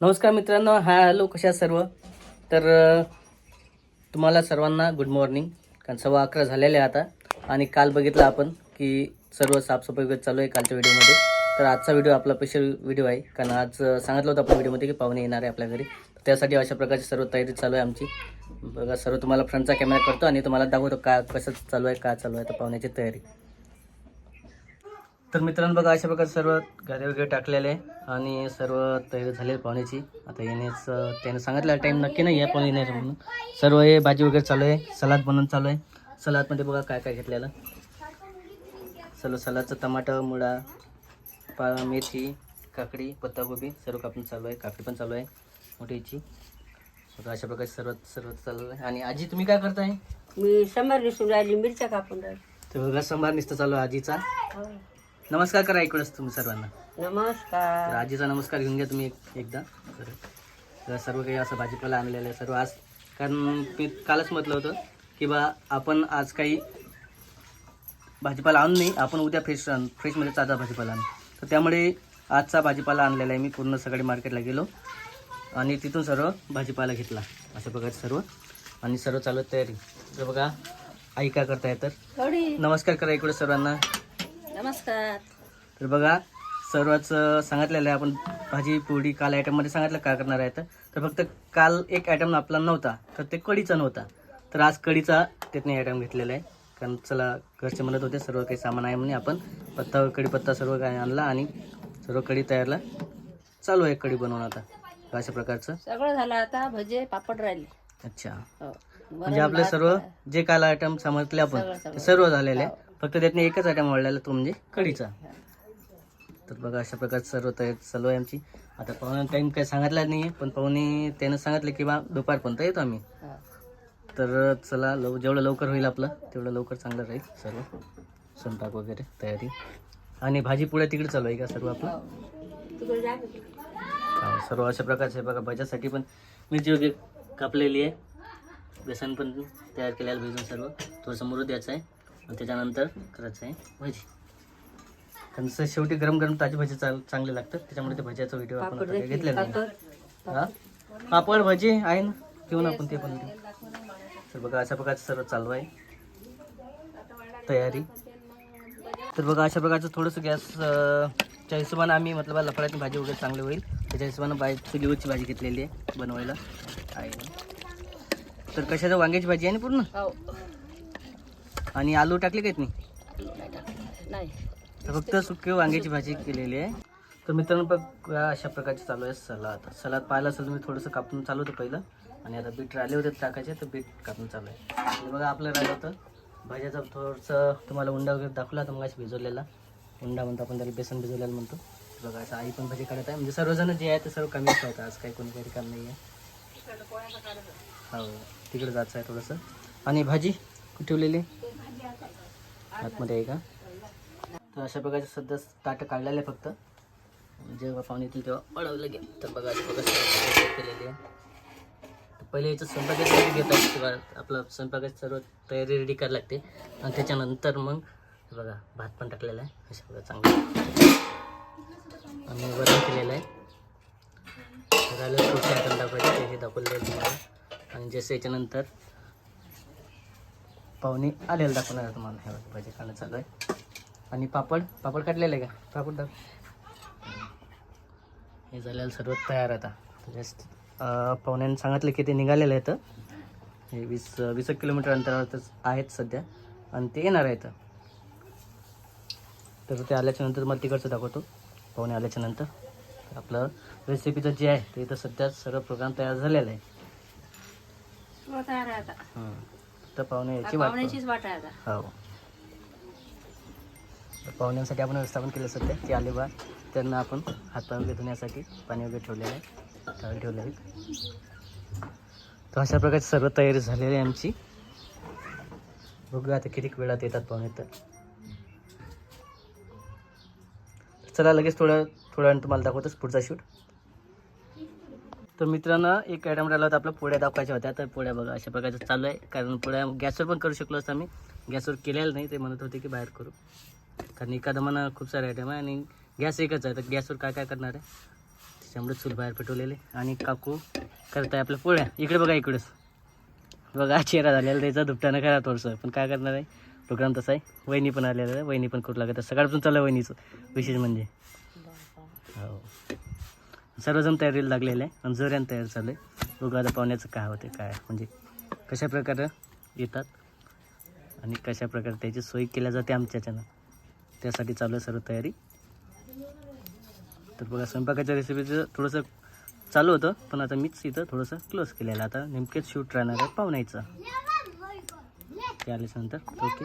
नमस्कार मित्रांनो हॅलो कशा सर्व? तर तुम्हाला सर्वांना गुड मॉर्निंग कारण सव्वा अकरा झालेले आहे आता. आणि काल बघितलं आपण की सर्व साफसफाई वगैरे चालू आहे कालच्या व्हिडिओमध्ये. तर आजचा व्हिडिओ आपला स्पेशल व्हिडिओ आहे. कारण आज सांगितलं होतं आपण व्हिडिओमध्ये की पाहुणे येणार आहे आपल्या घरी. त्यासाठी अशा प्रकारची सर्व तयारी चालू आहे आमची. बघा सर्व तुम्हाला फ्रंटचा कॅमेरा करतो आणि तुम्हाला दाखवतो का कसं चालू आहे का चालू आहे तर पाहुण्याची तयारी. तर मित्रांनो बघा अशा प्रकारे सर्व गाड्या वगैरे टाकलेले आहे आणि सर्व तयारी झाली आहे पाहुण्याची. आता येण्याच त्याने सांगितलेलं टाईम नक्की नाही आहे पण येण्याचं म्हणून. सर्व हे भाजी वगैरे चालू आहे सलाद बनवून चालू आहे. सलादमध्ये बघा काय काय घेतलेलं. सर्व सलादचं टमाटर मुळा पा मेथी काकडी पत्ताकोबी सर्व कापून चालू आहे काकडी पण चालू आहे. बघा अशा प्रकारे सर्व सर्व चालू आहे. आणि आजी तुम्ही काय करताय? मी समर दिसून राहिली मिरच्या कापून राहिली. तर बघा संभार नुसतं चालू आहे आजीचा. नमस्कार करा इकडंच तुम्ही सर्वांना. तर नमस्कार आजीचा नमस्कार घेऊन घ्या तुम्ही एक- एकदा. तर तर सर्व काही असं भाजीपाला आणलेलं आहे सर्व आज. कारण मी कालच म्हटलं होतं की बा आपण आज काही भाजीपाला आणून नाही आपण उद्या फ्रेश आण फ्रेशमध्ये ताजा भाजीपाला आणू. तर त्यामुळे आजचा भाजीपाला आणलेला आहे मी. पूर्ण सकाळी मार्केटला गेलो. आणि तिथून सर्व भाजीपाला घेतला. अशा प्रकारे सर्व. आणि सर्व चालू आहे तयारी. तर बघा आई काय करताय तर नमस्कार करा इकडे सर्वांना. नमस्कार. तर बघा सर्वच सांगितलेलं आहे. आपण भाजी पोळी काल आयटममध्ये सांगितलं काय करणार आहे तर. फक्त काल एक आयटम आपला नव्हता तर ते कढीचा नव्हता. तर आज कढीचा त्यातने आयटम घेतलेला आहे. कारण चला घरचे म्हणत होते सर्व काही सामान आहे म्हणे आपण पत्ता कढीपत्ता सर्व काय आणला आणि सर्व कढी तयारला. चालू आहे कढी बनवून आता. अशा प्रकारचं? सगळं झालं आता भजे पापड राहिले. अच्छा. हो. म्हणजे आपले सर्व जे काल आयटम समजले आपण सगळं, सगळं. ते सर्व झालेले. आहे फक्त त्यातने एकच आयटम वाढलेला तो म्हणजे कढीचा. तर बघा अशा प्रकारचं सर्व तयारी चालू आहे आमची. आता पाहुणे टाईम काही सांगितला नाही पण पाहुणे त्यानं सांगितलं की बा दुपारपर्यंत येतो आम्ही. हा. तर चला लव जेवढं लवकर होईल आपलं तेवढं लवकर चांगलं राहील सर्व. स्वयंपाक वगैरे तयारी. आणि भाजी पुढे तिकडे चालू आहे का सर्व आपलं? हो. तिकडे जा. हा, सर्व अशा प्रकारचे बघा भाज्यासाठी पण मिरची वगैरे कापलेली आहे. बेसन पण तयार केलेलं भिजून सर्व. थोडंसं मुरू द्यायचं आहे. आणि त्याच्यानंतर करायचं आहे भाजी. कारण कसं शेवटी गरम गरम ताजी भाजी चांग चांगली लागतात. त्याच्यामुळे ते भज्याचा व्हिडिओ आपण आता काही घेतलेला नाही. हा? पापड भजी आहे ना? घेऊ ना आपण ते पण. व्हिडिओ तर बघा अशा प्रकारचं सर्व चालू आहे. तयारी. तर बघा अशा प्रकारचं थोडंसं गॅस च्या हिशोबानं आम्ही मतलब लफड्याची भाजी वगैरे चांगली होईल त्याच्या हिशोबानं बाय चुलीवरची भाजी घेतलेली आहे बनवायला. आहे. तर कशाचं वांग्याची भाजी आहे ना पूर्ण? हो. आणि आलू टाकले काहीत नाही? फक्त सुकी वांग्याची भाजी केलेली आहे. तर मित्रांनो बघ अशा प्रकारचे चालू आहे सलाद. सलाद पाहिलं असेल तुम्ही थोडंसं कापून चालू होतं पहिलं. आणि आता बीट राहिले होते टाकायचे तर बीट कापून चालू आहे. बघा आपलं राहिलं होतं. भाज्याचं थोडंसं तुम्हाला उंडा वगैरे दाखवला तर मग भिजवलेला. उंडा म्हणतो आपण त्याला बेसन भिजवल्याला म्हणतो. बघा असं आई पण भाजी काढत आहे. म्हणजे सर्वजण जे आहे ते सर्व कमी आहेत. आज काही कोणी काही काम नाही आहे हो तिकडे जायचं आहे थोडंसं. आणि भाजी ठेवलेली? आतमध्ये आहे का? तर अशा प्रकारचे सध्या ताटं काढलेलं आहे फक्त. म्हणजे जेव्हा पाहुणे येतील तेव्हा अडवलं गेलं तर बघा अशा केलेली आहे. तर पहिले याचं स्वयंपाकाची घेत आहे. किंवा आपलं स्वयंपाकाची सर्व तयारी रेडी करायला लागते. आणि त्याच्यानंतर मग हे बघा भात पण टाकलेला आहे. अशा प्रकारे चांगलं. आणि वरण केलेलं आहे. तर राहिलं पुढचे आयटम दाखवायचे ते हे दाखवलेलं आहे तुम्हाला. आणि जसं याच्यानंतर पाहुणे आलेलं दाखवणार आहे तुम्हाला. हे बघा, भाजी काढणं चालू आहे. आणि पापड पापड काढलेलं आहे का? पापड दाख हे झालेलं सर्व तयार आता. जस्ट पाहुण्याने सांगितलं की ते निघालेलं आहे तर हे वीस वीस एक किलोमीटर अंतरावरच आहेत सध्या. आणि ते येणार आहेत. तर ते आल्याच्यानंतर मला तिकडचं दाखवतो. पाहुणे आल्याच्यानंतर. तर आपलं रेसिपीचं जे आहे ते इथं सध्या सर्व प्रोग्राम तयार झालेला आहे. हं. तर पाहुणे याची वाट पाहू. पाहुण्याचीच वाट आहे आता. हो. तर पाहुण्यांसाठी आपण व्यवस्थापन केलं सध्या ते आले बा त्यांना आपण हातपाय वगैरे धुण्यासाठी पाणी वगैरे ठेवलेलं आहे. टाळी ठेवले आहेत तर अशा प्रकारची सर्व तयारी झालेली आहे आमची. बघूया आता किती वेळात येतात पाहुणे तर. चला लगेच थोडं थोड्या वेळानं तुम्हाला दाखवतोच पुढचा शूट तर मित्रांनो एक आयटम राहिला होता आपल्या पोळ्या दाखवायच्या होत्या. तर पोळ्या बघा अशा प्रकारचं चालू आहे. कारण पोळ्या गॅसवर पण करू शकलो असतं आम्ही. गॅसवर केलेलं नाही ते म्हणत होते की बाहेर करू. कारण एखादं म्हणा खूप सारे आयटम आहे आणि गॅस एकच आहे. तर गॅसवर काय काय करणार आहे? त्याच्यामुळे चूल बाहेर पेटवलेले. आणि काकू करताय आपल्या पोळ्या इकडे बघा इकडेच. बघा चेहरा झालेला त्याचा दुपट्यानं करा थोडंसं. पण काय करणार आहे? प्रोग्राम तसा आहे. वहिनी पण आलेला आहे वहिनी पण करू लागत सकाळपासून चालू आहे वहिनीचं. विशेष म्हणजे. हो. सर्वजण तयारीला लागलेले आहे. आणि जोऱ्यानं तयार चालू आहे. बघू आता पाहुण्याचं काय होते काय म्हणजे कशा प्रकारे येतात आणि कशा प्रकारे त्याची सोय केल्या जाते आमच्याच्यानं त्यासाठी चालू आहे सर्व तयारी. तर बघा स्वयंपाकाच्या रेसिपीचं थोडंसं चालू होतं. पण आता मीच इथं थोडंसं क्लोज केलेलं आहे. आता नेमकेच शूट राहणार आहे पाहुण्याचं. ते आल्यानंतर ओके.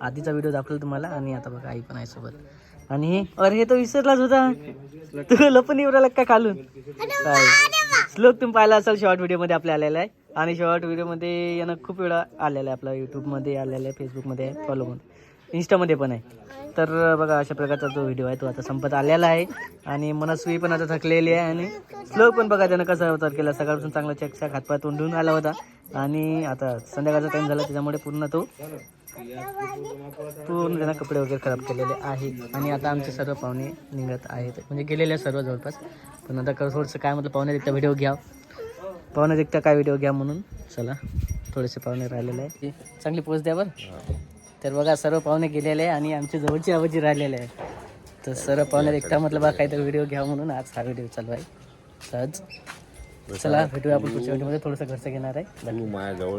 आधीचा व्हिडिओ दाखवला तुम्हाला आणि आता बघा आई पण आहे सोबत. आणि अरे हे तर विसरलाच होता. तू लपून येऊ राहिला का खालून? काय श्लोक तुम्ही पाहिला असाल शॉर्ट व्हिडिओमध्ये आपल्या आलेला आहे. आणि शॉर्ट व्हिडिओमध्ये यानं खूप वेळा आलेला आहे आपला युट्यूबमध्ये आलेला आहे फेसबुकमध्ये आहे फॉलो मध्ये इंस्टामध्ये पण आहे. तर बघा अशा प्रकारचा जो व्हिडिओ आहे तो आता संपत आलेला आहे. आणि मनस्वी पण आता थकलेली आहे. आणि श्लोक पण बघा त्यानं कसा अवतार केला. सकाळपासून चांगला चकचा हातपाय तोंडून आला होता. आणि आता संध्याकाळचा टाइम झाला त्याच्यामुळे पूर्ण तो पूर्ण त्यांना कपडे वगैरे खराब केलेले आहेत आणि आता आमचे सर्व पाहुणे निघत आहेत. म्हणजे गेलेले आहे सर्व जवळपास. पण आता कसं थोडंसं काय म्हटलं पाहुणे एकटा व्हिडिओ घ्या. पाहुणे एकटा काय व्हिडिओ घ्या म्हणून? चला थोडेसे पाहुणे राहिलेले आहे चांगली पोच द्या बरं. तर बघा सर्व पाहुणे गेलेले आहे आणि आमचे जवळची आवाजी राहिलेले आहे तर सर्व पाहुणे एकटा म्हटलं बा काहीतरी व्हिडिओ घ्या म्हणून. आज हा व्हिडिओ चालू आहे. सहज चला भेटूया आपण पुढच्या व्हिडिओमध्ये थोडंसं घरचं घेणार आहे. माझ्याजवळ